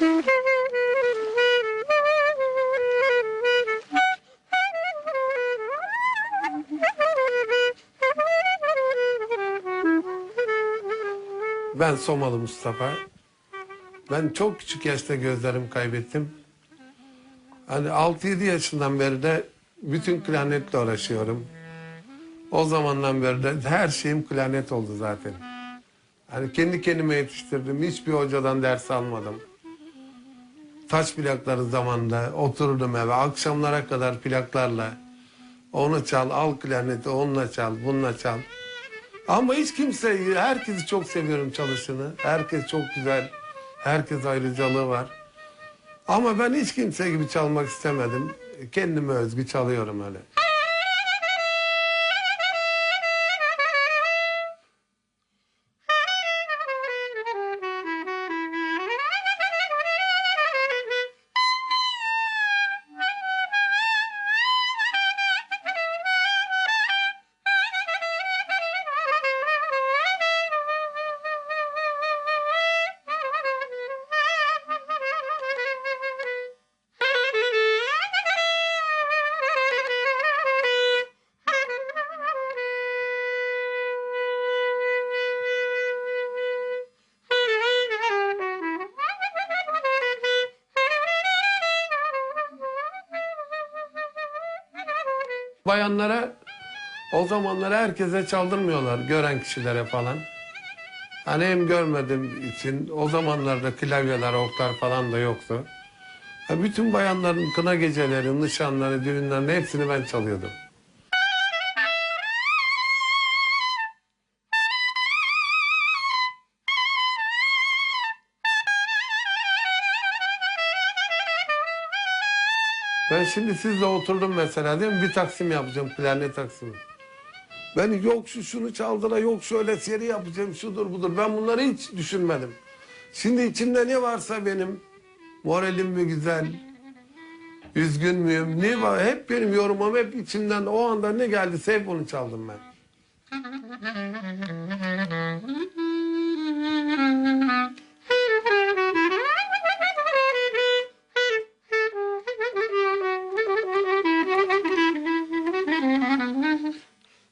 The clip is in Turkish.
Ben Somalı Mustafa. Ben çok küçük yaşta gözlerimi kaybettim. Hani 6-7 yaşından beri de bütün klarnetle uğraşıyorum. O zamandan beri de her şeyim klarnet oldu zaten. Hani kendi kendime yetiştirdim. Hiçbir hocadan ders almadım. Taş plakları zamanında otururdum eve. Akşamlara kadar plaklarla. Onu çal, al klarneti, onunla çal, bununla çal. Ama hiç kimse, herkesi çok seviyorum çalışını. Herkes çok güzel. Herkes ayrıcalığı var. Ama ben hiç kimse gibi çalmak istemedim. Kendime özgü çalıyorum öyle. Bayanlara o zamanlar herkese çaldırmıyorlar gören kişilere falan. Hani hem görmediğim için o zamanlarda klavyeler, oklar falan da yoktu. Ha, bütün bayanların kına geceleri, nişanları, düğünlerin hepsini ben çalıyordum. Ben şimdi sizle oturdum mesela değil mi? Bir taksim yapacağım, klarnet taksimi. Ben yok şu şunu çaldıra, yok şöyle seri yapacağım, şudur budur. Ben bunları hiç düşünmedim. Şimdi içimde ne varsa benim, moralim mi güzel, üzgün müyüm, ne var? Hep benim yorumum, hep içimden o anda ne geldiyse hep onu çaldım ben.